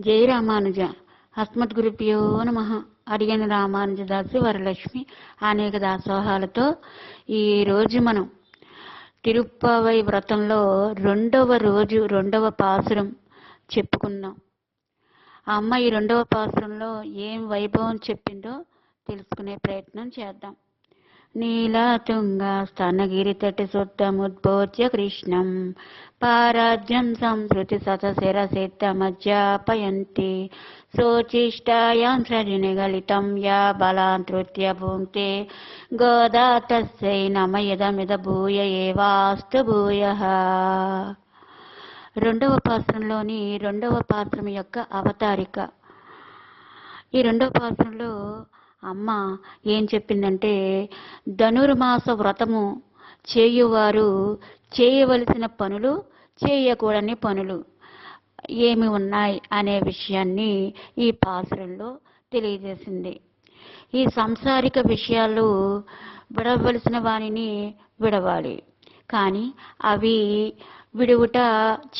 జై రామానుజ. అస్మద్గురుభ్యో నమ. అడిగిన రామానుజదాసి వరలక్ష్మి అనేక దాసోహాలతో ఈ రోజు మనం తిరుప్పావై వ్రతంలో రెండవ రోజు రెండవ పాసురం చెప్పుకుందాం. అమ్మ ఈ రెండవ పాసురంలో ఏం వైభవం చెప్పిందో తెలుసుకునే ప్రయత్నం చేద్దాం. నీలాతుంగ స్తనగిరి తటి శుద్ధముద్బోధ్య కృష్ణం. పారాజ్యం సంస్కృతి సతశిరసిద్ధమజ్జాపయంతి శోచిష్టాయాం సరినిగలితం యా బలాంతృత్య భుంక్తే గోదా తస్యై నమయదమిద భూయ ఏవాస్తు భూయ. రెండవ పాత్రంలోని రెండవ పాత్రం యొక్క అవతారిక. ఈ రెండవ పాత్రంలో అమ్మ ఏం చెప్పిందంటే ధనుర్మాస వ్రతము చేయువారు చేయవలసిన పనులు చేయకూడని పనులు ఏమి ఉన్నాయి అనే విషయాన్ని ఈ పాసురంలో తెలియజేసింది. ఈ సంసారిక విషయాలు విడవలసిన వానిని విడవాలి. కానీ అవి విడువుట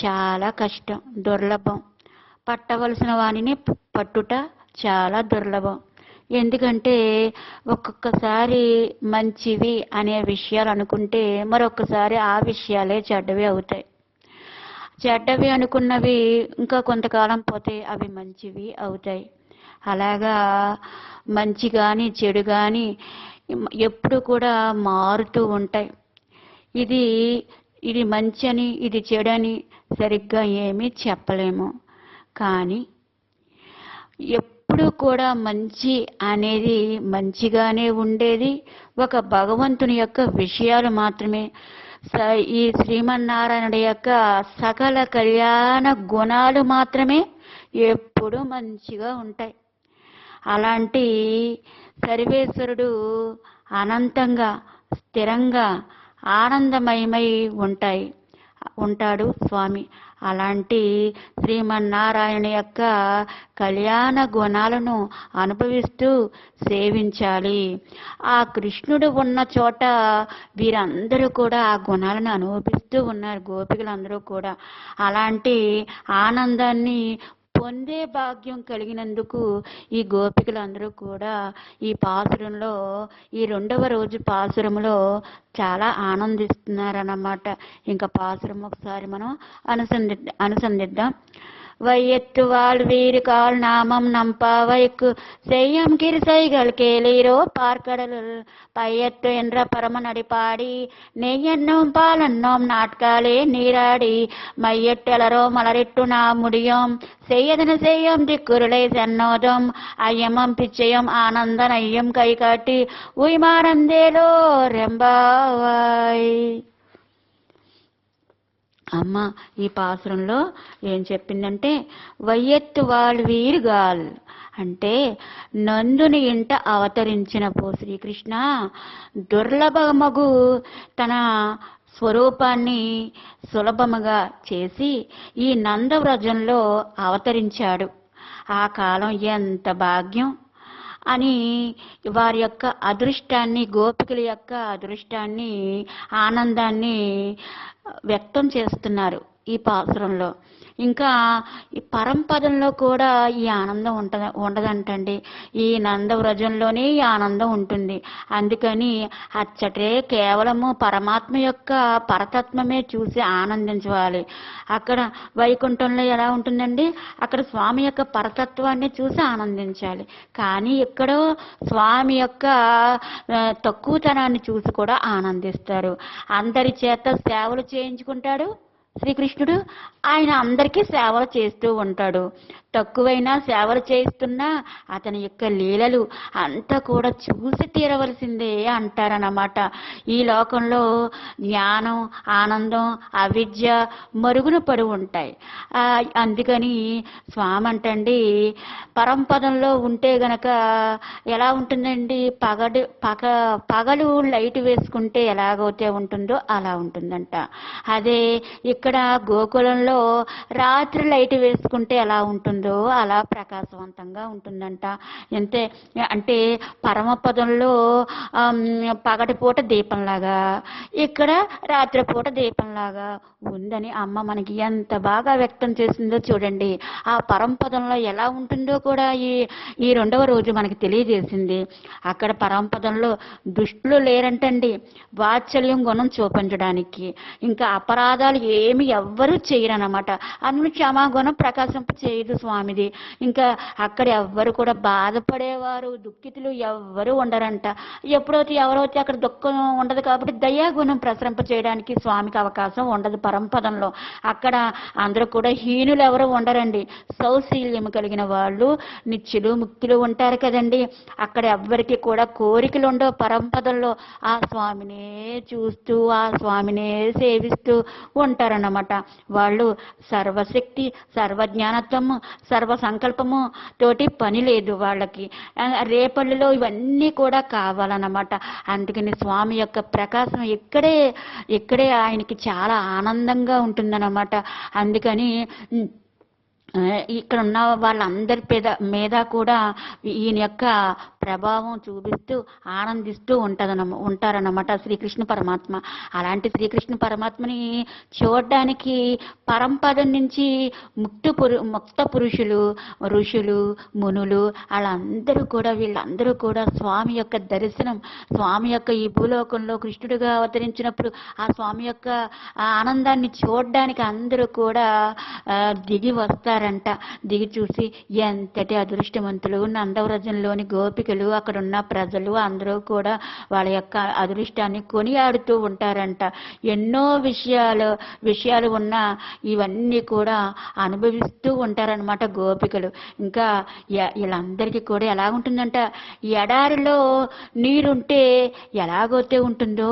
చాలా కష్టం దుర్లభం. పట్టవలసిన వానిని పట్టుట చాలా దుర్లభం. ఎందుకంటే ఒక్కొక్కసారి మంచివి అనే విషయాలు అనుకుంటే మరొకసారి ఆ విషయాలే చెడ్డవి అవుతాయి. చెడ్డవి అనుకున్నవి ఇంకా కొంతకాలం పోతే అవి మంచివి అవుతాయి. అలాగా మంచి కానీ చెడు కానీ ఎప్పుడు కూడా మారుతూ ఉంటాయి. ఇది ఇది మంచి అని ఇది చెడని సరిగ్గా ఏమీ చెప్పలేము. కానీ ఎప్పుడు కూడా మంచి అనేది మంచిగానే ఉండేది. ఒక భగవంతుని యొక్క విషయాలు మాత్రమే. ఈ శ్రీమన్నారాయణుడి యొక్క సకల కళ్యాణ గుణాలు మాత్రమే ఎప్పుడు మంచిగా ఉంటాయి. అలాంటి సర్వేశ్వరుడు అనంతంగా స్థిరంగా ఆనందమయమై ఉంటాయి ఉంటాడు స్వామి. అలాంటి శ్రీమన్నారాయణ యొక్క కళ్యాణ గుణాలను అనుభవిస్తూ సేవించాలి. ఆ కృష్ణుడు ఉన్న చోట వీరందరూ కూడా ఆ గుణాలను అనుభవిస్తూ ఉన్నారు గోపికలందరూ కూడా. అలాంటి ఆనందాన్ని పొందే భాగ్యం కలిగినందుకు ఈ గోపికలందరూ కూడా ఈ పాసురంలో ఈ రెండవ రోజు పాసురంలో చాలా ఆనందిస్తున్నారన్నమాట. ఇంకా పాసురం ఒకసారి మనం అనుసంధి అనుసంధిద్దాం. வையத்து வாழ்வீர் கால் நாமம் நம்பாவைக்கு செய்யும் கிருசைகள் கேளீரோ பார்க்கடலுள். பையத்து என்ற பரமனடி பாடி நெய்யென்னும் பாலன்னோம் நாட்காலே நீராடி. மையட்டலரோ மலரிட்டு நாம் முடியும். செய்யதன செய்யும் திக்குருளை சென்னோதும். ஐயமும் பிச்சையும் ஆனந்தனையும் கை காட்டி உய்மானந்தேலோ ரெம்பாவாய் అమ్మ ఈ పాసురంలో ఏం చెప్పిందంటే వయ్యెత్తు వీరు గాల్. అంటే నందుని ఇంట అవతరించిన పో శ్రీకృష్ణ దుర్లభమగు తన స్వరూపాన్ని సులభముగా చేసి ఈ నందవ్రజంలో అవతరించాడు. ఆ కాలం ఎంత భాగ్యం! అని వారి యొక్క అదృష్టాన్ని గోపికల యొక్క అదృష్టాన్ని ఆనందాన్ని వ్యక్తం చేస్తున్నారు. ఈ పాసురంలో ఇంకా ఈ పరంపదంలో కూడా ఈ ఆనందం ఉంటద ఉండదంటండి. ఈ నందవ్రజంలోనే ఈ ఆనందం ఉంటుంది. అందుకని అచ్చటే కేవలము పరమాత్మ యొక్క పరతత్వమే చూసి ఆనందించాలి అక్కడ వైకుంఠంలో ఎలా ఉంటుందండి? అక్కడ స్వామి యొక్క పరతత్వాన్ని చూసి ఆనందించాలి. కానీ ఎక్కడో స్వామి యొక్క తక్కువతనాన్ని చూసి కూడా ఆనందిస్తారు. అందరి చేత సేవలు చేయించుకుంటాడు. శ్రీకృష్ణుడు ఆయన అందరికీ సేవలు చేస్తూ ఉంటాడు. తక్కువైనా సేవలు చేయిస్తున్నా అతని యొక్క లీలలు అంతా కూడా చూసి తీరవలసిందే అంటారన్నమాట. ఈ లోకంలో జ్ఞానం ఆనందం అవిద్య మరుగున పడి ఉంటాయి. అందుకని స్వామి అంటండి పరంపదంలో ఉంటే గనక ఎలా ఉంటుందండి? పగడు పగ పగలు లైట్ వేసుకుంటే ఎలాగైతే ఉంటుందో అలా ఉంటుందంట. అదే ఇక్కడ గోకులంలో రాత్రి లైట్ వేసుకుంటే ఎలా ఉంటుందో పరంపదంలో అలా ప్రకాశవంతంగా ఉంటుందంట. అంతే అంటే పరమపదంలో పగటిపూట దీపంలాగా ఇక్కడ రాత్రిపూట దీపంలాగా ఉందని అమ్మ మనకి ఎంత బాగా వ్యక్తం చేసిందో చూడండి. ఆ పరంపదంలో ఎలా ఉంటుందో కూడా ఈ ఈ రెండవ రోజు మనకి తెలియజేసింది. అక్కడ పరంపదంలో దుష్టులు లేరంటండి. వాత్సల్యం గుణం చూపించడానికి. ఇంకా అపరాధాలు ఏమి ఎవ్వరూ చేయరన్నమాట. అందులో క్షమాగుణం ప్రకాశింప చేయదు స్వామిది. ఇంకా అక్కడ ఎవ్వరు కూడా బాధపడేవారు దుఃఖితులు ఎవ్వరు ఉండరంట. ఎప్పుడైతే ఎవరైతే అక్కడ దుఃఖం ఉండదు కాబట్టి దయాగుణం ప్రసరింప చేయడానికి స్వామికి అవకాశం ఉండదు పరంపదంలో. అక్కడ అందరూ కూడా హీనులు ఎవరు ఉండరండి. సౌశీల్యం కలిగిన వాళ్ళు నిత్యులు ముక్తులు ఉంటారు కదండి. అక్కడ ఎవ్వరికి కూడా కోరికలు ఉండవు. పరంపదల్లో ఆ స్వామినే చూస్తూ ఆ స్వామినే సేవిస్తూ ఉంటారన్నమాట. వాళ్ళు సర్వశక్తి సర్వజ్ఞానత్వము సర్వ సంకల్పము తోటి పని లేదు వాళ్ళకి. ఆ, రేపల్లిలో ఇవన్నీ కూడా కావాలన్నమాట. అందుకని స్వామి యొక్క ప్రకాశం ఇక్కడే ఇక్కడే ఆయనకి చాలా ఆనందంగా ఉంటుందన్నమాట. అందుకని ఇక్కడ ఉన్న వాళ్ళందరి పేద మీద కూడా ఈయన యొక్క ప్రభావం చూపిస్తూ ఆనందిస్తూ ఉంటదనమ ఉంటారన్నమాట శ్రీకృష్ణ పరమాత్మ. అలాంటి శ్రీకృష్ణ పరమాత్మని చూడడానికి పరంపదం నుంచి ముక్త పురు ముక్త పురుషులు ఋషులు మునులు వాళ్ళందరూ కూడా వీళ్ళందరూ కూడా స్వామి యొక్క దర్శనం స్వామి యొక్క ఈ భూలోకంలో కృష్ణుడిగా అవతరించినప్పుడు ఆ స్వామి యొక్క ఆనందాన్ని చూడడానికి అందరూ కూడా దిగి వస్తారు వస్తారంట దిగి చూసి ఎంతటి అదృష్టవంతులు నందవరజంలోని గోపికలు అక్కడున్న ప్రజలు అందరూ కూడా వాళ్ళ యొక్క అదృష్టాన్ని కొనియాడుతూ ఉంటారంట. ఎన్నో విషయాలు విషయాలు ఉన్న ఇవన్నీ కూడా అనుభవిస్తూ ఉంటారనమాట గోపికలు. ఇంకా వీళ్ళందరికీ కూడా ఎలా ఉంటుందంట? ఎడారిలో నీరుంటే ఎలాగైతే ఉంటుందో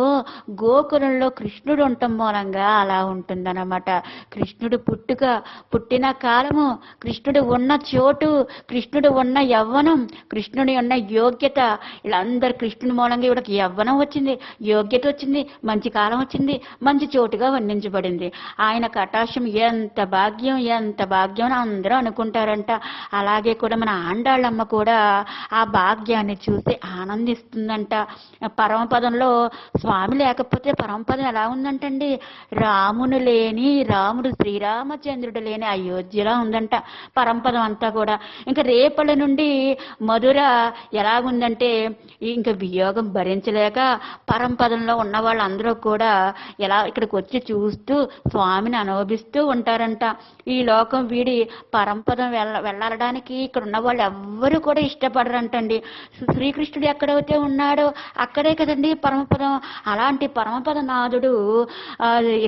గోకులంలో కృష్ణుడు ఉండటం మూలంగా అలా ఉంటుందన్నమాట. కృష్ణుడు పుట్టుక పుట్టిన కాలం కాలము కృష్ణుడు ఉన్న చోటు కృష్ణుడు ఉన్న యవ్వనం కృష్ణుడి ఉన్న యోగ్యత. వీళ్ళందరూ కృష్ణుడి మూలంగా ఇవిడకి యవ్వనం వచ్చింది యోగ్యత వచ్చింది మంచి కాలం వచ్చింది మంచి చోటుగా వర్ణించబడింది. ఆయన కటాక్షం ఎంత భాగ్యం ఎంత భాగ్యం అని అందరూ అనుకుంటారంట. అలాగే కూడా మన ఆండాళ్ళమ్మ కూడా ఆ భాగ్యాన్ని చూసి ఆనందిస్తుందంట. పరమపదంలో స్వామి లేకపోతే పరమపదం ఎలా ఉందంటండి? రామును లేని రాముడు శ్రీరామచంద్రుడు లేని అయోధ్యలా ఉందంట పరంపదం అంతా కూడా. ఇంకా రేపటి నుండి మధుర ఎలాగుందంటే ఇంకా వియోగం భరించలేక పరంపదంలో ఉన్న వాళ్ళందరూ కూడా ఎలా ఇక్కడికి వచ్చి చూస్తూ స్వామిని అనుభవిస్తూ ఉంటారంట. ఈ లోకం వీడి పరంపదం వెళ్ళ వెళ్ళడానికి ఇక్కడ ఉన్న వాళ్ళు ఎవ్వరు కూడా ఇష్టపడరంటండి. శ్రీకృష్ణుడు ఎక్కడైతే ఉన్నాడో అక్కడే కదండి పరమపదం. అలాంటి పరమపద నాథుడు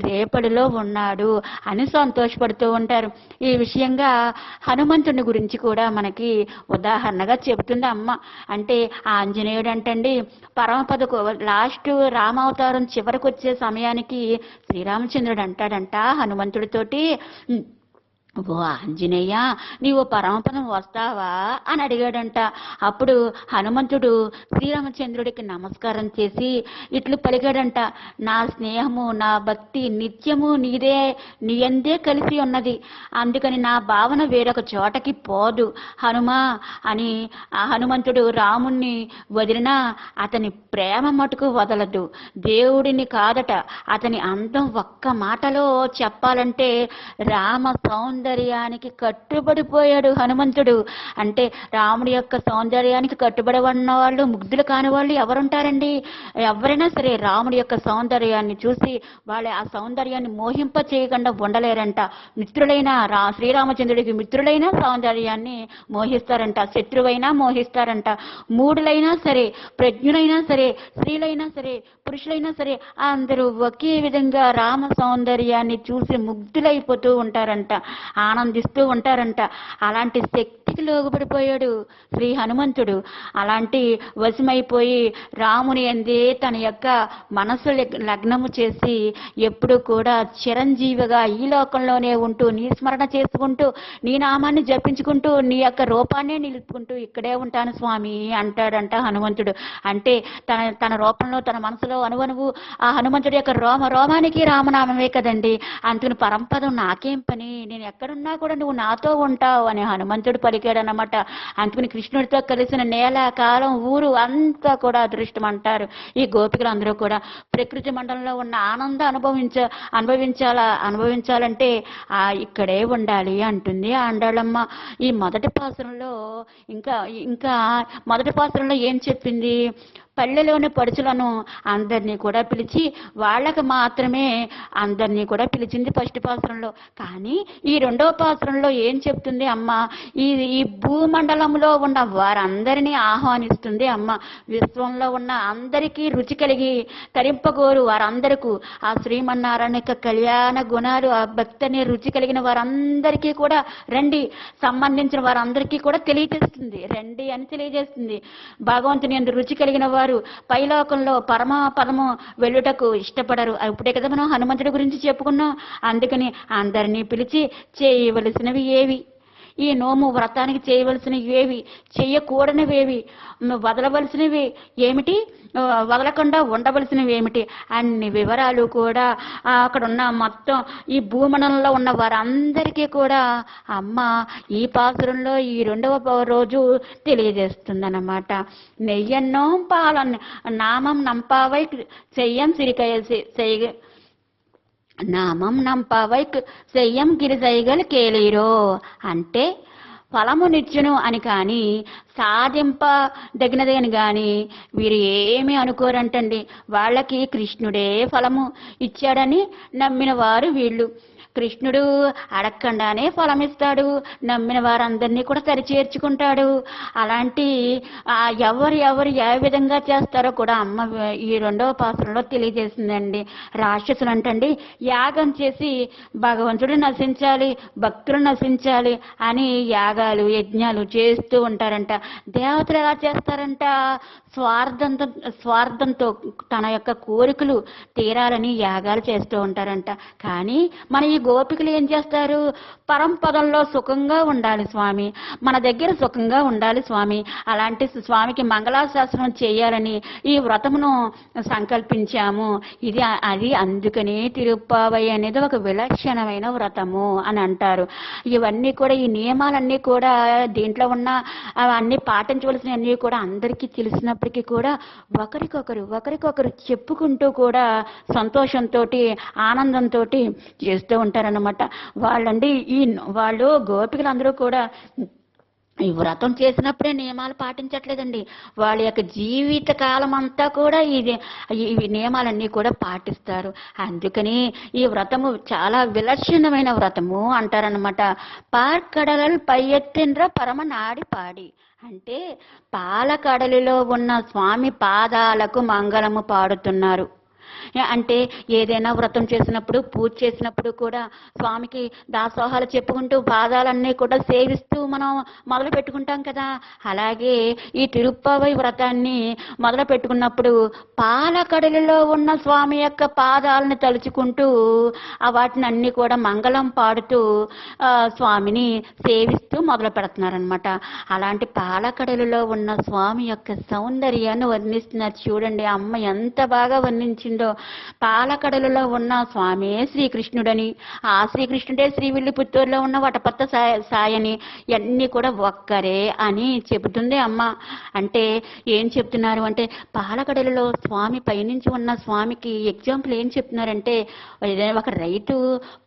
రేపడిలో ఉన్నాడు అని సంతోషపడుతూ ఉంటారు. ఈ విషయం ముఖ్యంగా హనుమంతుని గురించి కూడా మనకి ఉదాహరణగా చెబుతుంది అమ్మ. అంటే ఆ ఆంజనేయుడు అంటండి పరమపదకు లాస్ట్ రామావతారం చివరికి వచ్చే సమయానికి శ్రీరామచంద్రుడు అంటాడంట హనుమంతుడితోటి. ఓ ఆంజనేయ నీవు పరమపదం వస్తావా అని అడిగాడంట. అప్పుడు హనుమంతుడు శ్రీరామచంద్రుడికి నమస్కారం చేసి ఇట్లు పలికాడంట. నా స్నేహము నా భక్తి నిత్యము నీదే నీయందే కలిసి ఉన్నది. అందుకని నా భావన వేరొక చోటకి పోదు. హనుమా అని ఆ హనుమంతుడు రాముణ్ణి వదిలినా అతని ప్రేమ మటుకు వదలదు. దేవుడిని కాదట. అతని అందం ఒక్క మాటలో చెప్పాలంటే రామ సౌందర్యానికి కట్టుబడిపోయాడు హనుమంతుడు. అంటే రాముడి యొక్క సౌందర్యానికి కట్టుబడి ఉన్న వాళ్ళు ముగ్ధులు కాని వాళ్ళు ఎవరుంటారండి? ఎవరైనా సరే రాముడి యొక్క సౌందర్యాన్ని చూసి వాళ్ళ ఆ సౌందర్యాన్ని మోహింప చేయకుండా ఉండలేరంట. మిత్రులైన రా శ్రీరామచంద్రుడికి మిత్రులైన సౌందర్యాన్ని మోహిస్తారంట. శత్రువైనా మోహిస్తారంట. మూడులైనా సరే ప్రజ్ఞులైనా సరే స్త్రీలైనా సరే పురుషులైనా సరే అందరూ ఒకే విధంగా రామ సౌందర్యాన్ని చూసి ముగ్ధులైపోతూ ఉంటారంట. ఆనందిస్తూ ఉంటారంట. అలాంటి శక్తికి లోగుపడిపోయాడు శ్రీ హనుమంతుడు. అలాంటి వశమైపోయి రాముని అందే తన యొక్క మనసు లగ్నము చేసి ఎప్పుడు కూడా చిరంజీవిగా ఈ లోకంలోనే ఉంటూ నీ స్మరణ చేసుకుంటూ నీ నామాన్ని జపించుకుంటూ నీ యొక్క రూపాన్నే నిలుపుకుంటూ ఇక్కడే ఉంటాను స్వామి అంటాడంట హనుమంతుడు. అంటే తన తన రూపంలో తన మనసులో అనువనువు ఆ హనుమంతుడి యొక్క రోమ రోమానికి రామనామమే కదండి. అందుకని పరంపదం నాకేం పని? నేను ఎక్కడ ఎక్కడున్నా కూడా నువ్వు నాతో ఉంటావు అని హనుమంతుడు పలికాడనమాట అందుకని కృష్ణుడితో కలిసిన నేల కాలం ఊరు అంతా కూడా అదృష్టం అంటారు. ఈ గోపికలు అందరూ కూడా ప్రకృతి మండలంలో ఉన్న ఆనందం అనుభవించ అనుభవించాలా అనుభవించాలంటే ఆ ఇక్కడే ఉండాలి అంటుంది ఆండాళమ్మ ఈ మొదటి పాసరంలో ఇంకా ఇంకా మొదటి పాసరంలో ఏం చెప్పింది? పల్లెలోని పడుచులను అందరినీ కూడా పిలిచి వాళ్ళకి మాత్రమే అందరినీ కూడా పిలిచింది ఫస్ట్ పాసరంలో కానీ ఈ రెండవ పాసరంలో ఏం చెప్తుంది అమ్మ? ఈ ఈ భూమండలంలో ఉన్న వారందరినీ ఆహ్వానిస్తుంది అమ్మ. విశ్వంలో ఉన్న అందరికీ రుచి కలిగి తరింపగోరు వారందరికీ. ఆ శ్రీమన్నారాయణ యొక్క కళ్యాణ గుణాలు ఆ భక్తిని రుచి కలిగిన వారందరికీ కూడా రండి. సంబంధించిన వారందరికీ కూడా తెలియజేస్తుంది. రండి అని తెలియజేస్తుంది. భగవంతుని రుచి కలిగిన వారు పైలోకంలో పరమ పదము వెళ్ళుటకు ఇష్టపడరు. ఇప్పుడే కదా మనం హనుమంతుడి గురించి చెప్పుకున్నాం. అందుకని అందరినీ పిలిచి చేయవలసినవి ఏవి? ఈ నోము వ్రతానికి చేయవలసినవేవి చేయకూడనివేవి వదలవలసినవి ఏమిటి? వదలకుండా ఉండవలసినవి ఏమిటి అన్ని వివరాలు కూడా అక్కడ ఉన్న మొత్తం ఈ భూమండలంలో ఉన్న వారందరికీ కూడా అమ్మ ఈ పాత్రంలో ఈ రెండవ రోజు తెలియజేస్తుందన్నమాట. నెయ్యన్నో పాలన్న నామం నంపావై చెయ్యం సిరికయ నామం నంపవై సెయ్యం గిరిజైగలు కేలీరో. అంటే ఫలము నిచ్చును అని కానీ సాధింపదగినది అని కానీ వీరు ఏమీ అనుకోరంటండి. వాళ్ళకి కృష్ణుడే ఫలము ఇచ్చాడని నమ్మిన వారు వీళ్ళు. కృష్ణుడు అడగకుండానే ఫలం ఇస్తాడు నమ్మిన వారందరినీ కూడా సరిచేర్చుకుంటాడు. అలాంటి ఎవరు ఎవరు ఏ విధంగా చేస్తారో కూడా అమ్మ ఈ రెండవ పాత్రలో తెలియజేసిందండి. రాక్షసులు అంటండి యాగం చేసి భగవంతుడు నశించాలి భక్తులు నశించాలి అని యాగాలు యజ్ఞాలు చేస్తూ ఉంటారంట. దేవతలు ఎలా చేస్తారంట? స్వార్థంతో స్వార్థంతో తన యొక్క కోరికలు తీరాలని యాగాలు చేస్తూ ఉంటారంట. కానీ మన ఈ గోపికలు ఏం చేస్తారు? పరంపదంలో సుఖంగా ఉండాలి స్వామి. మన దగ్గర సుఖంగా ఉండాలి స్వామి. అలాంటి స్వామికి మంగళాశాసనం చేయాలని ఈ వ్రతమును సంకల్పించాము. ఇది అది అందుకని తిరుప్పావై అనేది ఒక విలక్షణమైన వ్రతము అని అంటారు. ఇవన్నీ కూడా ఈ నియమాలన్నీ కూడా దీంట్లో ఉన్న అవన్నీ పాటించవలసినవన్నీ కూడా అందరికీ ఉన్నప్పటికీ కూడా ఒకరికొకరు ఒకరికొకరు చెప్పుకుంటూ కూడా సంతోషంతో ఆనందంతో చేస్తూ ఉంటారన్నమాట. వాళ్ళండి ఈ వాళ్ళు గోపికలందరూ కూడా ఈ వ్రతం చేసినప్పుడే నియమాలు పాటించట్లేదండి. వాళ్ళ యొక్క జీవిత కాలం అంతా కూడా ఇది ఈ నియమాలన్నీ కూడా పాటిస్తారు. అందుకని ఈ వ్రతము చాలా విలక్షణమైన వ్రతము అంటారనమాట పార్కడలలు పై ఎత్తిండ్ర పరమ నాడి పాడి. అంటే పాలకడలిలో ఉన్న స్వామి పాదాలకు మంగళము పాడుతున్నారు. అంటే ఏదైనా వ్రతం చేసినప్పుడు పూజ చేసినప్పుడు కూడా స్వామికి దాసోహాలు చెప్పుకుంటూ పాదాలన్నీ కూడా సేవిస్తూ మనం మొదలు పెట్టుకుంటాం కదా. అలాగే ఈ తిరుప్పవై వ్రతాన్ని మొదలు పెట్టుకున్నప్పుడు పాలకడలిలో ఉన్న స్వామి యొక్క పాదాలను తలుచుకుంటూ ఆ వాటిని అన్ని కూడా మంగళం పాడుతూ స్వామిని సేవిస్తూ మొదలు పెడుతున్నారనమాట అలాంటి పాలకడలిలో ఉన్న స్వామి యొక్క సౌందర్యాన్ని వర్ణిస్తున్నారు. చూడండి అమ్మ ఎంత బాగా వర్ణించిందో. పాలకడలలో ఉన్న స్వామి శ్రీకృష్ణుడని. ఆ శ్రీకృష్ణుడే శ్రీవిల్లిపుత్తూరులో ఉన్న వటపత్త సాయ సాయని. ఇవన్నీ కూడా ఒక్కరే అని చెబుతుంది అమ్మ. అంటే ఏం చెప్తున్నారు అంటే పాలకడలలో స్వామి పైనుంచి ఉన్న స్వామికి ఎగ్జాంపుల్ ఏం చెప్తున్నారంటే ఏదైనా ఒక రైతు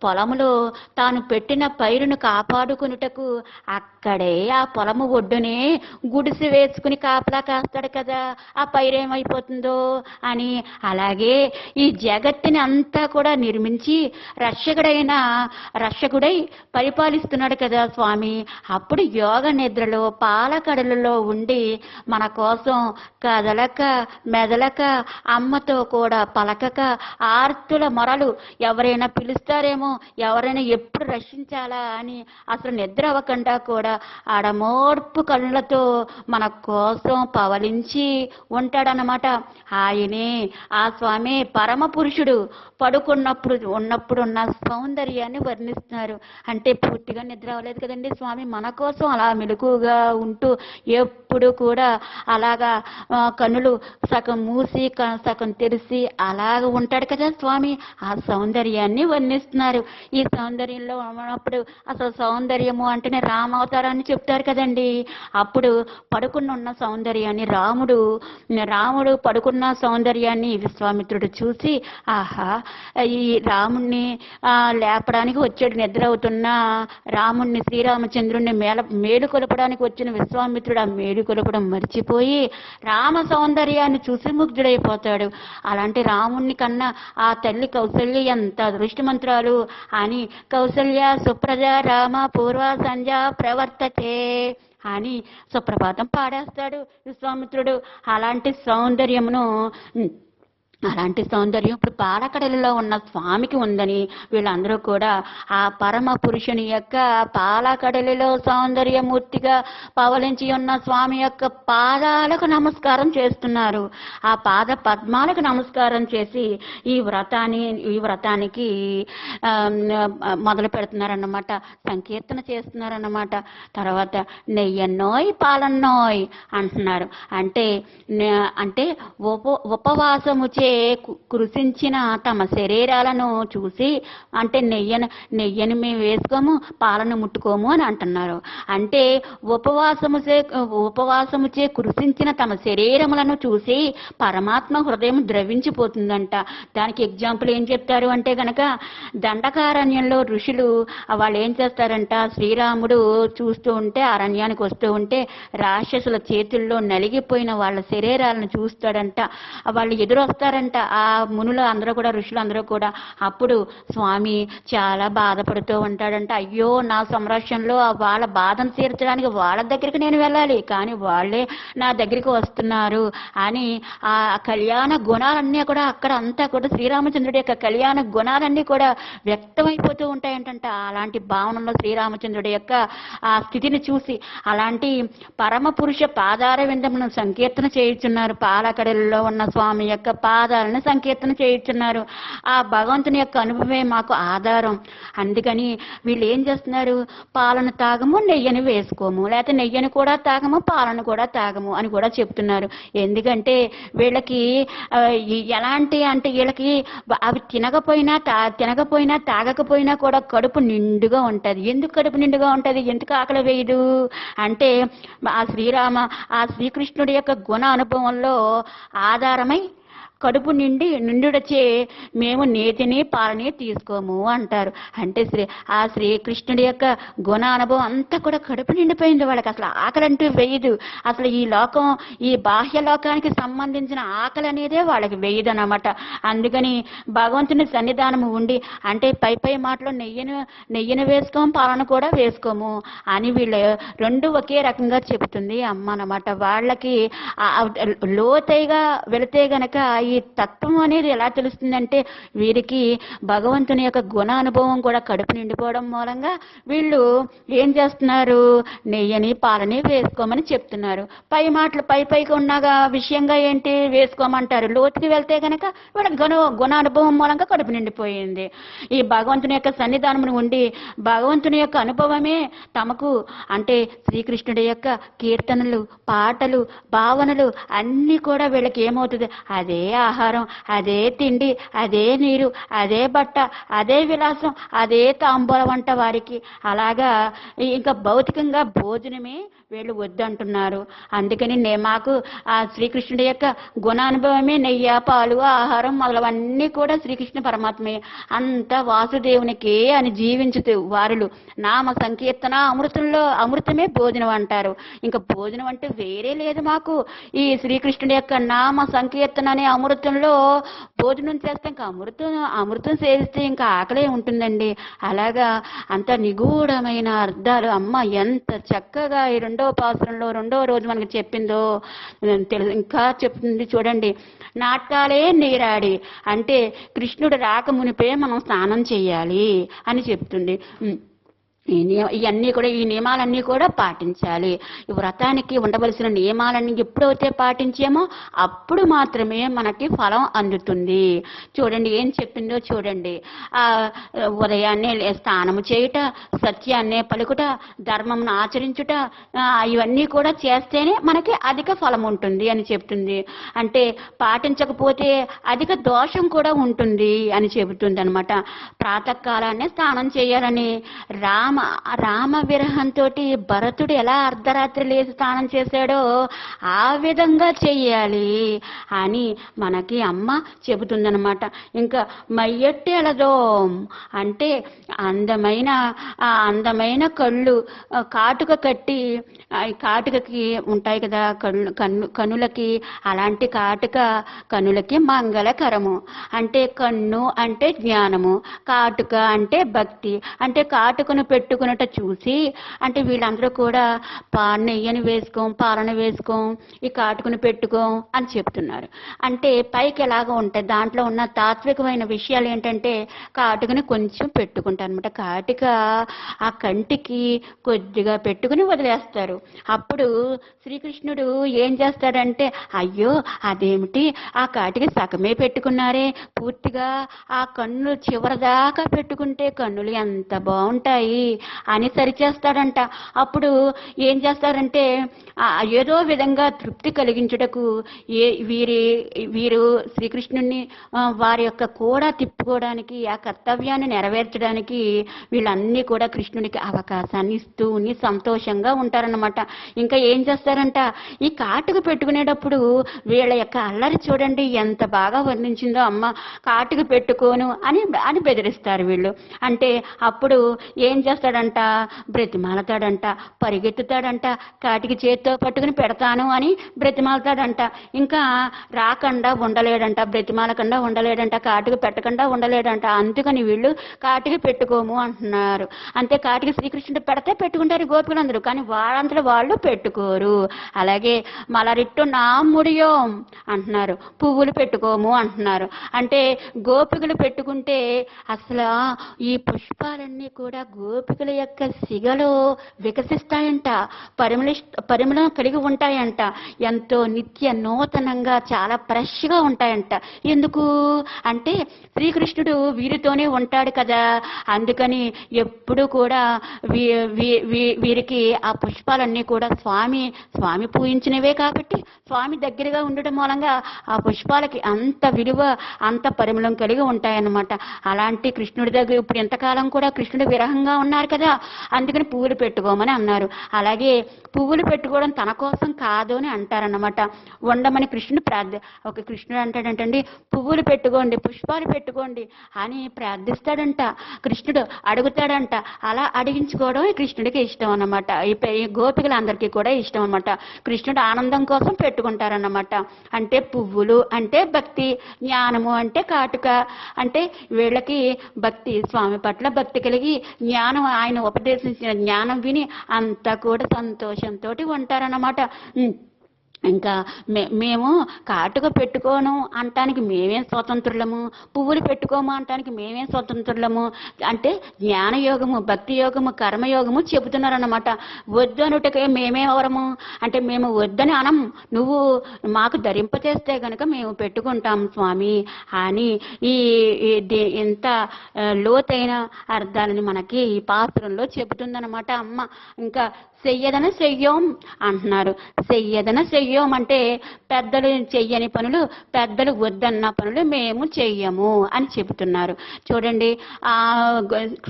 పొలములో తాను పెట్టిన పైరును కాపాడుకునుటకు అక్కడే ఆ పొలము ఒడ్డునే గుడిసి వేసుకుని కాపలా కాస్తాడు కదా. ఆ పైరు ఏమైపోతుందో అని అలాగే ఈ జగత్తుని అంతా కూడా నిర్మించి రక్షకుడైన రక్షకుడై పరిపాలిస్తున్నాడు కదా స్వామి. అప్పుడు యోగ నిద్రలో పాలకడలలో ఉండి మన కోసం కదలక మెదలక అమ్మతో కూడా పలకక ఆర్తుల మొరలు ఎవరైనా పిలుస్తారేమో ఎవరైనా ఎప్పుడు రక్షించాలా అని అసలు నిద్ర అవ్వకుండా కూడా ఆడమోర్పు కళ్ళతో మన కోసం పవలించి ఉంటాడనమాట ఆయనే ఆ స్వామి పరమ పురుషుడు పడుకున్నప్పుడు ఉన్నప్పుడు ఉన్న సౌందర్యాన్ని వర్ణిస్తున్నారు. అంటే పూర్తిగా నిద్ర అవ్వలేదు కదండి స్వామి. మన కోసం అలా మెలకుగా ఉంటూ ఎప్పుడు కూడా అలాగా కనులు సగం మూసి సగం తెరిచి అలాగ ఉంటాడు కదా స్వామి. ఆ సౌందర్యాన్ని వర్ణిస్తున్నారు. ఈ సౌందర్యంలో ఉన్నప్పుడు అసలు సౌందర్యము అంటేనే రామావతారాన్ని చెప్తారు కదండి. అప్పుడు పడుకున్న ఉన్న సౌందర్యాన్ని రాముడు రాముడు పడుకున్న సౌందర్యాన్ని విశ్వామిత్రుడు చూసి ఆహా ఈ రాముణ్ణి లేపడానికి వచ్చాడు నిద్ర అవుతున్న రాముణ్ణి శ్రీరామచంద్రుణ్ణి మేల మేలు కొలపడానికి వచ్చిన విశ్వామిత్రుడు ఆ మేలు కొలపడం మర్చిపోయి రామ సౌందర్యాన్ని చూసి ముగ్ధుడైపోతాడు. అలాంటి రాముణ్ణి కన్నా ఆ తల్లి కౌసల్య ఎంత అదృష్టమంత్రాలు అని కౌసల్య సుప్రజ రామ పూర్వ సంధ్య ప్రవర్తతే అని సుప్రభాతం పాడేస్తాడు విశ్వామిత్రుడు. అలాంటి సౌందర్యమును అలాంటి సౌందర్యం ఇప్పుడు పాలకడలిలో ఉన్న స్వామికి ఉందని వీళ్ళందరూ కూడా ఆ పరమ పురుషుని యొక్క పాలకడలిలో సౌందర్యమూర్తిగా పవలించి ఉన్న స్వామి యొక్క పాదాలకు నమస్కారం చేస్తున్నారు. ఆ పాద పద్మాలకు నమస్కారం చేసి ఈ వ్రతాన్ని ఈ వ్రతానికి మొదలు పెడుతున్నారన్నమాట. సంకీర్తన చేస్తున్నారన్నమాట. తర్వాత నెయ్యన్నోయ్ పాలన్నోయ్ అంటున్నారు. అంటే అంటే ఉప ఉపవాసము చే కృషించిన తమ శరీరాలను చూసి అంటే నెయ్యను నెయ్యని మేము వేసుకోము పాలను ముట్టుకోము అని అంటున్నారు. అంటే ఉపవాసము చే ఉపవాసము చే కృషించిన తమ శరీరములను చూసి పరమాత్మ హృదయం ద్రవించిపోతుందంట. దానికి ఎగ్జాంపుల్ ఏం చెప్తారు అంటే గనక దండకారణ్యంలో ఋషులు వాళ్ళు ఏం చేస్తారంట శ్రీరాముడు చూస్తూ ఉంటే అరణ్యానికి వస్తూ ఉంటే రాక్షసుల చేతుల్లో నలిగిపోయిన వాళ్ళ శరీరాలను చూస్తాడంట. వాళ్ళు ఎదురొస్తారంట ఆ మునులు అందరూ కూడా ఋషులు అందరూ కూడా. అప్పుడు స్వామి చాలా బాధపడుతూ ఉంటాడంట. అయ్యో నా సంరక్షణలో వాళ్ళ బాధను తీర్చడానికి వాళ్ళ దగ్గరికి నేను వెళ్ళాలి. కానీ వాళ్ళే నా దగ్గరికి వస్తున్నారు అని ఆ కళ్యాణ గుణాలన్నీ కూడా అక్కడ అంతా కూడా శ్రీరామచంద్రుడి యొక్క కళ్యాణ గుణాలన్నీ కూడా వ్యక్తమైపోతూ ఉంటాయంటంట. అలాంటి భావనలో శ్రీరామచంద్రుడి యొక్క ఆ స్థితిని చూసి అలాంటి పరమ పురుష పాదార విందమును సంకీర్తన చేయుచున్నారు. పాలకడలలో ఉన్న స్వామి యొక్క పాదాలను సంకీర్తన చేయుచున్నారు. ఆ భగవంతుని యొక్క అనుభవమే మాకు ఆధారం. అందుకని వీళ్ళు ఏం చేస్తున్నారు? పాలను తాగము నెయ్యని వేసుకోము. లేకపోతే నెయ్యని కూడా తాగము పాలను కూడా తాగము అని కూడా చెప్తున్నారు. ఎందుకంటే వీళ్ళకి ఎలాంటి అంటే వీళ్ళకి అవి తినకపోయినా తా తినకపోయినా తాగకపోయినా కూడా కడుపు నిండుగా ఉంటుంది. ఎందుకు కడుపు నిండుగా ఉంటుంది? ఎందుకు ఆకలి వేయదు? అంటే ఆ శ్రీరామ ఆ శ్రీకృష్ణుడి యొక్క గుణ అనుభవంలో ఆధారమై కడుపు నిండి నిండుడచే మేము నేతిని పాలని తీసుకోము అంటారు. అంటే శ్రీ ఆ శ్రీకృష్ణుడి యొక్క గుణ అనుభవం అంతా కూడా కడుపు నిండిపోయింది వాళ్ళకి. అసలు ఆకలి అంటూ వేయదు. అసలు ఈ లోకం ఈ బాహ్య లోకానికి సంబంధించిన ఆకలి అనేదే వాళ్ళకి వేయదు అనమాట అందుకని భగవంతుని సన్నిధానము ఉండి అంటే పై పై మాటలో నెయ్యిని నెయ్యిని వేసుకోము పాలను కూడా వేసుకోము అని వీళ్ళు రెండు ఒకే రకంగా చెబుతుంది అమ్మ అనమాట వాళ్ళకి లోతైగా వెళితే గనక ఈ ఈ తత్వం అనేది ఎలా తెలుస్తుందంటే వీరికి భగవంతుని యొక్క గుణ అనుభవం కూడా కడుపు నిండిపోవడం మూలంగా వీళ్ళు ఏం చేస్తున్నారు? నెయ్యని పాలని వేసుకోమని చెప్తున్నారు. పై మాటలు పై పైకి ఉన్నాగా విషయంగా ఏంటి? వేసుకోమంటారు. లోతుకి వెళ్తే గనక వీళ్ళ గుణ గుణ అనుభవం మూలంగా కడుపు నిండిపోయింది. ఈ భగవంతుని యొక్క సన్నిధానమును ఉండి భగవంతుని యొక్క అనుభవమే తమకు అంటే శ్రీకృష్ణుడి యొక్క కీర్తనలు పాటలు భావనలు అన్నీ కూడా వీళ్ళకి ఏమవుతుంది? అదే ఆహారం అదే తిండి అదే నీరు అదే బట్ట అదే విలాసం అదే తాంబూల వంట వారికి. అలాగా ఇంకా భౌతికంగా భోజనమే వీళ్ళు వద్దంటున్నారు. అందుకని నే మాకు ఆ శ్రీకృష్ణుడి యొక్క గుణానుభవమే నెయ్యి పాలు ఆహారం మొదలవన్నీ కూడా శ్రీకృష్ణ పరమాత్మే. అంత వాసుదేవునికే అని జీవించుతూ వారులు నామ సంకీర్తన అమృతంలో అమృతమే భోజనం అంటారు. ఇంకా భోజనం అంటే వేరే లేదు మాకు. ఈ శ్రీకృష్ణుడి యొక్క నామ సంకీర్తన అనే అమృతంలో భోజనం చేస్తే ఇంకా అమృతం అమృతం సేవిస్తే ఇంకా ఆకలే ఉంటుందండి. అలాగా అంత నిగూఢమైన అర్థాలు. అమ్మ ఎంత చక్కగా ఈ రెండో పాసురంలో రెండో రోజు మనకి చెప్పిందో ఇంకా చెప్తుంది చూడండి. నాట్యాలే నీరాడి. అంటే కృష్ణుడు రాకమునిపే మనం స్నానం చేయాలి అని చెప్తుంది. ఇవన్నీ కూడా ఈ నియమాలన్నీ కూడా పాటించాలి. ఈ వ్రతానికి ఉండవలసిన నియమాలన్నీ ఎప్పుడైతే పాటించామో అప్పుడు మాత్రమే మనకి ఫలం అందుతుంది. చూడండి ఏం చెప్పిందో చూడండి. ఆ ఉదయాన్నే లే- స్నానము చేయుట సత్యాన్నే పలుకుట ధర్మంను ఆచరించుట ఇవన్నీ కూడా చేస్తేనే మనకి అధిక ఫలం ఉంటుంది అని చెప్తుంది. అంటే పాటించకపోతే అధిక దోషం కూడా ఉంటుంది అని చెబుతుంది అనమాట ప్రాతకాలాన్నే స్నానం చేయాలని రామ రామ విరహంతో భరతుడు ఎలా అర్ధరాత్రి లేచి స్నానం చేశాడో ఆ విధంగా చెయ్యాలి అని మనకి అమ్మ చెబుతుందనమాట ఇంకా మయ్యట్టెలదో అంటే అందమైన ఆ అందమైన కళ్ళు కాటుక కట్టి కాటుకకి ఉంటాయి కదా కళ్ళు కన్ను కనులకి అలాంటి కాటుక కనులకి మంగళకరము. అంటే కన్ను అంటే జ్ఞానము కాటుక అంటే భక్తి అంటే కాటుకను పెట్టుకున్నట్టు చూసి అంటే వీళ్ళందరూ కూడా పా నెయ్యని వేసుకోం పాలన వేసుకోం ఈ కాటుకుని పెట్టుకోం అని చెప్తున్నారు. అంటే పైకి ఎలాగ ఉంటాయి దాంట్లో ఉన్న తాత్వికమైన విషయాలు ఏంటంటే కాటుకుని కొంచెం పెట్టుకుంటారు అనమాట కాటిక ఆ కంటికి కొద్దిగా పెట్టుకుని వదిలేస్తారు. అప్పుడు శ్రీకృష్ణుడు ఏం చేస్తాడంటే అయ్యో అదేమిటి? ఆ కాటికి సగమే పెట్టుకున్నారే. పూర్తిగా ఆ కన్నులు చివరిదాకా పెట్టుకుంటే కన్నులు ఎంత బాగుంటాయి. అని సరిచేస్తాడంట. అప్పుడు ఏం చేస్తారంటే ఆ ఏదో విధంగా తృప్తి కలిగించుటకు ఏ వీరి వీరు శ్రీకృష్ణుణ్ణి వారి యొక్క కూడా తిప్పుకోవడానికి ఆ కర్తవ్యాన్ని నెరవేర్చడానికి వీళ్ళన్నీ కూడా కృష్ణునికి అవకాశాన్ని ఇస్తూ సంతోషంగా ఉంటారన్నమాట. ఇంకా ఏం చేస్తారంట ఈ కాటుకు పెట్టుకునేటప్పుడు వీళ్ళ యొక్క అల్లరి చూడండి ఎంత బాగా వర్ణించిందో అమ్మ కాటుకు పెట్టుకోను అని అని బెదిరిస్తారు వీళ్ళు. అంటే అప్పుడు ఏం చేస్తాడంట బ్రతిమాలతాడంట పరిగెత్తుతాడంట కాటికి చేత్తో పట్టుకుని పెడతాను అని బ్రతిమాలతాడంట. ఇంకా రాకుండా ఉండలేడంట బ్రతిమాలకుండా ఉండలేడంట కాటికి పెట్టకుండా ఉండలేడంట. అందుకని వీళ్ళు కాటికి పెట్టుకోము అంటున్నారు. అంతే కాటికి శ్రీకృష్ణుడు పెడితే పెట్టుకుంటారు గోపికలందరూ కానీ వాళ్ళంతలో వాళ్ళు పెట్టుకోరు. అలాగే మలరిట్టు నా ముడియో అంటున్నారు పువ్వులు పెట్టుకోము అంటున్నారు. అంటే గోపికలు పెట్టుకుంటే అసలు ఈ పుష్పాలన్నీ కూడా గోపి గోపికల యొక్క సిగలో వికసిస్తాయంట పరిమళి పరిమళం కలిగి ఉంటాయంట. ఎంతో నిత్య నూతనంగా చాలా ఫ్రెష్గా ఉంటాయంట. ఎందుకు? అంటే శ్రీకృష్ణుడు వీరితోనే ఉంటాడు కదా. అందుకని ఎప్పుడు కూడా వీ వీ- వీ- వీరికి ఆ పుష్పాలన్నీ కూడా స్వామి స్వామి పూజించినవే కాబట్టి స్వామి దగ్గరగా ఉండటం మూలంగా ఆ పుష్పాలకి అంత విలువ అంత పరిమళం కలిగి ఉంటాయన్నమాట. అలాంటి కృష్ణుడి దగ్గర ఇప్పుడు ఎంతకాలం కూడా కృష్ణుడు విరహంగా అన్నారు కదా అందుకని పువ్వులు పెట్టుకోమని అన్నారు. అలాగే పువ్వులు పెట్టుకోవడం తన కోసం కాదు అని అంటారన్నమాట. ఉండమని కృష్ణుడు ప్రార్థ ఒక కృష్ణుడు అంటాడంటండి పువ్వులు పెట్టుకోండి పుష్పాలు పెట్టుకోండి అని ప్రార్థిస్తాడంట. కృష్ణుడు అడుగుతాడంట. అలా అడిగించుకోవడం ఈ కృష్ణుడికి ఇష్టం అన్నమాట. ఈ ఈ గోపికలందరికీ కూడా ఇష్టం అన్నమాట. కృష్ణుడు ఆనందం కోసం పెట్టుకుంటారన్నమాట. అంటే పువ్వులు అంటే భక్తి జ్ఞానము అంటే కాటుక. అంటే వీళ్ళకి భక్తి స్వామి పట్ల భక్తి కలిగి జ్ఞానం ఆయన ఉపదేశించిన జ్ఞానం విని అంతా కూడా సంతోషంతో ఉంటారన్నమాట. ఇంకా మే మేము కాటుక పెట్టుకోను అంటానికి మేమేం స్వతంత్రులము? పువ్వులు పెట్టుకోము అంటానికి మేమేం స్వతంత్రులము? అంటే జ్ఞానయోగము భక్తి యోగము కర్మయోగము చెబుతున్నారన్నమాట. వద్దు అనుటకే మేమేవరము అంటే మేము వద్దని అనం. నువ్వు మాకు ధరింపచేస్తే గనక మేము పెట్టుకుంటాం స్వామి. అని ఈ ఈ ఇంత లోతైన అర్థాలని మనకి ఈ పాత్రంలో చెబుతుందన్నమాట. అమ్మ ఇంకా చెయ్యదన చెయ్యం అంటున్నారు. చెయ్యదన చెయ్యం అంటే పెద్దలు చెయ్యని పనులు పెద్దలు వద్దన్న పనులు మేము చెయ్యము అని చెబుతున్నారు. చూడండి ఆ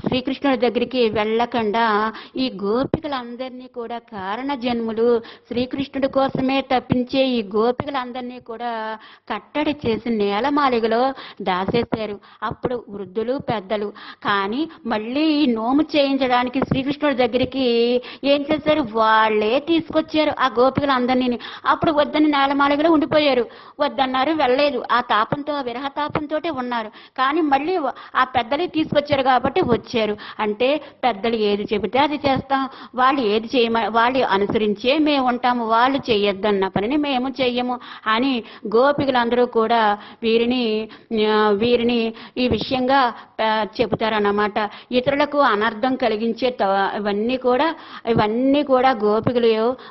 శ్రీకృష్ణుడి దగ్గరికి వెళ్ళకుండా ఈ గోపికలందరినీ కూడా కారణ జన్ములు శ్రీకృష్ణుడి కోసమే తప్పించే ఈ గోపికలందరినీ కూడా కట్టడి చేసి నేలమాలిగలో దాసేశారు. అప్పుడు వృద్ధులు పెద్దలు. కానీ మళ్ళీ ఈ నోము చేయించడానికి శ్రీకృష్ణుడి దగ్గరికి ఏం చేశారు? వాళ్ళే తీసుకొచ్చారు ఆ గోపికలందరినీ అప్పుడు వద్దని నేలమాళిగలో ఉండిపోయారు. వద్దన్నారు వెళ్ళలేదు. ఆ తాపంతో ఆ విరహ తాపంతో ఉన్నారు. కానీ మళ్ళీ ఆ పెద్దలే తీసుకొచ్చారు కాబట్టి వచ్చారు. అంటే పెద్దలు ఏది చెబితే అది చేస్తాం. వాళ్ళు ఏది చేయమ వాళ్ళు అనుసరించే మేము ఉంటాము. వాళ్ళు చేయొద్దన్న పనిని మేము చెయ్యము అని గోపికలందరూ కూడా వీరిని వీరిని ఈ విషయంగా చెబుతారన్నమాట. ఇతరులకు అనర్థం కలిగించే ఇవన్నీ కూడా ఇవన్నీ కూడా గోపికలు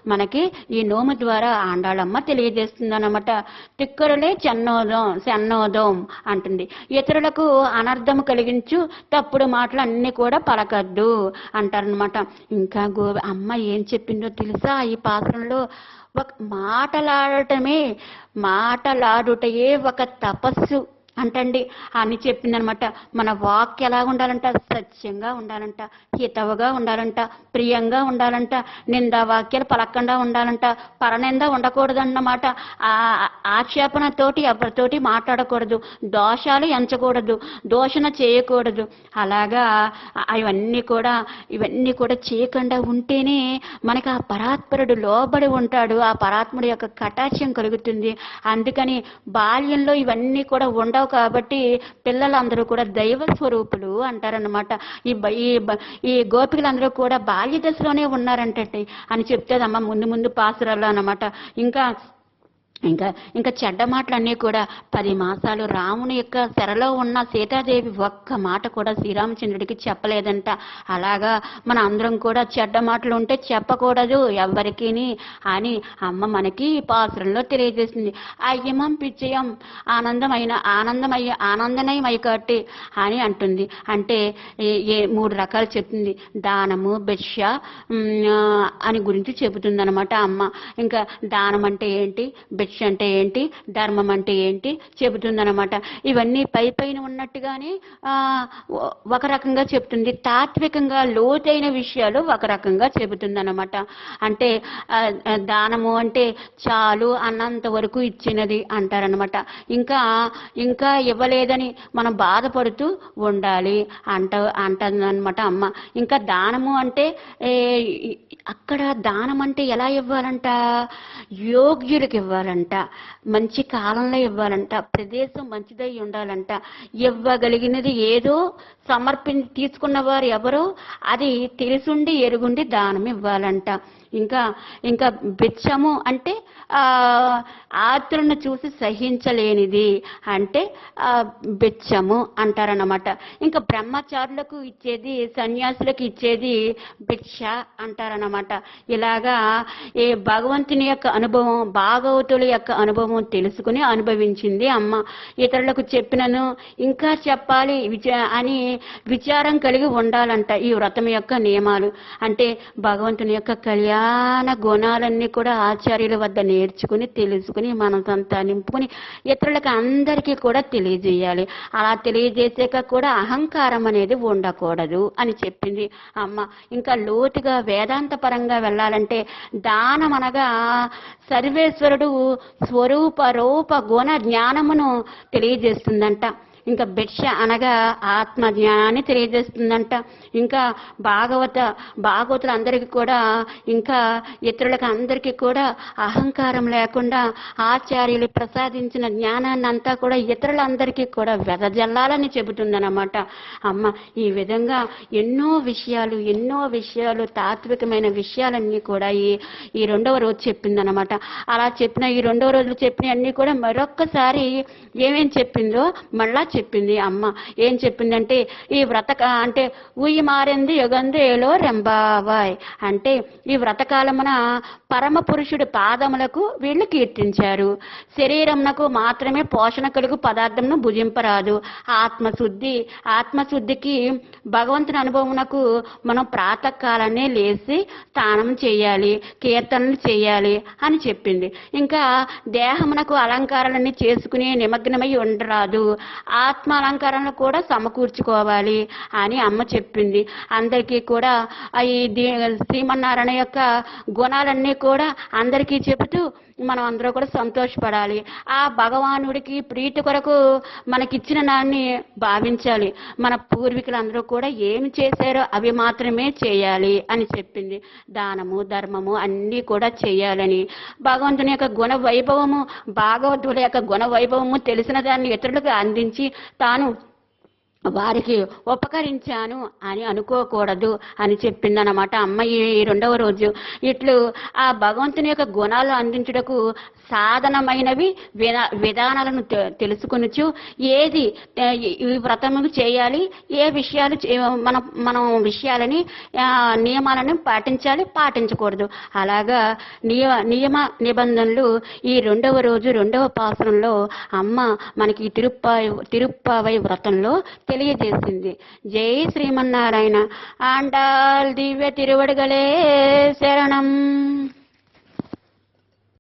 మనకి ఈ నోము ద్వారా ఆండాళమ్మ తెలియజేస్తుంది అనమాట తిక్కరులే చెన్నోదం చెన్నోదం అంటుంది. ఇతరులకు అనర్థం కలిగించు తప్పుడు మాటలు అన్ని కూడా పలకద్దు అంటారనమాట ఇంకా గో అమ్మ ఏం చెప్పిందో తెలుసా? ఈ పాత్రలో ఒక మాటలాడటమే మాటలాడుటయే ఒక తపస్సు. అంటండి. అని చెప్పిందనమాట మన వాక్ ఎలా ఉండాలంట? సత్యంగా ఉండాలంట హితవుగా ఉండాలంట ప్రియంగా ఉండాలంట నిందా వాక్యాలు పలక్కండా ఉండాలంట పరనింద ఉండకూడదన్నమాట. ఆ ఆక్షేపణతోటి ఎవరితోటి మాట్లాడకూడదు దోషాలు ఎంచకూడదు దోషణ చేయకూడదు. అలాగా ఇవన్నీ కూడా ఇవన్నీ కూడా చేయకుండా ఉంటేనే మనకి ఆ పరాత్పరుడు లోబడి ఉంటాడు ఆ పరాత్ముడి యొక్క కటాక్షం కలుగుతుంది. అందుకని బాల్యంలో ఇవన్నీ కూడా ఉండవు కాబట్టి పిల్లలందరూ కూడా దైవ స్వరూపులు అంటారనమాట ఈ ఈ ఈ గోపికలందరూ కూడా బాల్య దశలోనే ఉన్నారంటే అని చెప్తేదమ్మ ముందు ముందు పాసురాలు అన్నమాట ఇంకా ఇంకా ఇంకా చెడ్డ మాటలన్నీ కూడా పది మాసాలు రాముని యొక్క సెరలో ఉన్న సీతాదేవి ఒక్క మాట కూడా శ్రీరామచంద్రుడికి చెప్పలేదంట. అలాగా మన అందరం కూడా చెడ్డ మాటలు ఉంటే చెప్పకూడదు ఎవరికి అని అమ్మ మనకి పాసురంలో తెలియజేసింది. అయ్యమం పిచ్చయం ఆనందమైన ఆనందమయ్య ఆనందనయమై కట్టి అని అంటుంది. అంటే ఏ- ఏ మూడు రకాలు చెప్తుంది. దానము భిక్ష అని గురించి చెబుతుంది అనమాట అమ్మ. ఇంకా దానం అంటే ఏంటి? భిక్ష అంటే ఏంటి? ధర్మం అంటే ఏంటి? చెబుతుందనమాట ఇవన్నీ పై పైన ఉన్నట్టుగానే ఒక రకంగా చెప్తుంది తాత్వికంగా లోతైన విషయాలు ఒక రకంగా చెబుతుందన్నమాట. అంటే దానము అంటే చాలు అన్నంత వరకు ఇచ్చినది అంటారనమాట ఇంకా ఇంకా ఇవ్వలేదని మనం బాధపడుతూ ఉండాలి అంట అంటుందనమాట అమ్మ. ఇంకా దానము అంటే అక్కడ దానం అంటే ఎలా ఇవ్వాలంట? యోగ్యులకు ఇవ్వాలంట. మంచి కాలంలో ఇవ్వాలంట ప్రదేశం మంచిదై ఉండాలంట. ఇవ్వగలిగినది ఏదో సమర్పించి తీసుకున్న వారు ఎవరో అది తెలుసుండి ఎరుగుండి దానం ఇవ్వాలంట. ఇంకా ఇంకా బిచ్చము అంటే ఆ చూసి సహించలేనిది అంటే బిచ్చము అంటారన్నమాట. ఇంకా బ్రహ్మచారులకు ఇచ్చేది సన్యాసులకు ఇచ్చేది బిచ్చ అంటారన్నమాట. ఇలాగా ఏ భగవంతుని యొక్క అనుభవం భాగవతుల యొక్క అనుభవం తెలుసుకుని అనుభవించింది అమ్మ. ఇతరులకు చెప్పినను ఇంకా చెప్పాలి అని విచారం కలిగి ఉండాలంట ఈ వ్రతం యొక్క నియమాలు. అంటే భగవంతుని యొక్క కళ్యాణ గుణాలన్నీ కూడా ఆచార్యుల వద్ద నేర్చుకుని తెలుసుకుని మనసంతా నింపుకుని ఇతరులకు అందరికీ కూడా తెలియజేయాలి. అలా తెలియజేసాక కూడా అహంకారం అనేది ఉండకూడదు అని చెప్పింది అమ్మ. ఇంకా లోతుగా వేదాంత పరంగా వెళ్ళాలంటే దానం అనగా సర్వేశ్వరుడు స్వరూప రూప గుణ జ్ఞానమును తెలియజేస్తుందంట. ఇంకా భిక్ష అనగా ఆత్మ జ్ఞానాన్ని తెలియజేస్తుందంట. ఇంకా భాగవత భాగవతులందరికీ కూడా ఇంకా ఇతరులకు అందరికీ కూడా అహంకారం లేకుండా ఆచార్యులు ప్రసాదించిన జ్ఞానాన్ని అంతా కూడా ఇతరులందరికీ కూడా వెదజల్లాలని చెబుతుందన్నమాట. అమ్మ ఈ విధంగా ఎన్నో విషయాలు ఎన్నో విషయాలు తాత్వికమైన విషయాలన్నీ కూడా ఈ ఈ రెండవ రోజు చెప్పిందనమాట అలా చెప్పిన ఈ రెండవ రోజులు చెప్పినవన్నీ కూడా మరొక్కసారి ఏమేం చెప్పిందో మళ్ళా చెప్పింది అమ్మ. ఏం చెప్పిందంటే ఈ వ్రత అంటే ఉయ్యి మారింది యుగందేలో రెంబావాయ్. అంటే ఈ వ్రతకాలమున పరమ పురుషుడి పాదములకు వీళ్ళు కీర్తించారు. శరీరమునకు మాత్రమే పోషణ కలుగు పదార్థమును భుజింపరాదు. ఆత్మశుద్ధి ఆత్మశుద్ధికి భగవంతుని అనుభవమునకు మనం ప్రాతకాలనే లేచి స్నానం చేయాలి కీర్తనలు చేయాలి అని చెప్పింది. ఇంకా దేహమునకు అలంకారాలన్నీ చేసుకుని నిమగ్నమై ఉండరాదు. ఆ ఆత్మ అలంకరణ కూడా సమకూర్చుకోవాలి అని అమ్మ చెప్పింది. అందరికీ కూడా ఈ దీ- శ్రీమన్నారాయణ యొక్క గుణాలన్నీ కూడా అందరికీ చెబుతూ మనం అందరూ కూడా సంతోషపడాలి. ఆ భగవానుడికి ప్రీతి కొరకు మనకిచ్చిన దాన్ని భావించాలి. మన పూర్వీకులందరూ కూడా ఏమి చేశారో అవి మాత్రమే చేయాలి అని చెప్పింది. దానము ధర్మము అన్నీ కూడా చేయాలని. భగవంతుని యొక్క గుణ వైభవము భాగవతుల యొక్క గుణ వైభవము తెలిసిన దాన్ని ఇతరులకు అందించి తాను వారికి ఉపకరించాను అని అనుకోకూడదు అని చెప్పిందనమాట అమ్మ ఈ రెండవ రోజు ఇట్లు ఆ భగవంతుని యొక్క గుణాలు అందించుటకు సాధనమైనవి విధా విధానాలను తె- ఏది ఈ వ్రతము చేయాలి ఏ విషయాలు మన మనం మనం విషయాలని నియమాలను పాటించాలి పాటించకూడదు. అలాగా నియమ నియమ నిబంధనలు ఈ రెండవ రోజు రెండవ పాసనంలో అమ్మ మనకి తిరుప్ప తిరుప్పావై తిరుప్పావై వ్రతంలో తెలియజేసింది. జై శ్రీమన్నారాయణ. ఆండాల్ దివ్య తిరువడుగలే శరణం.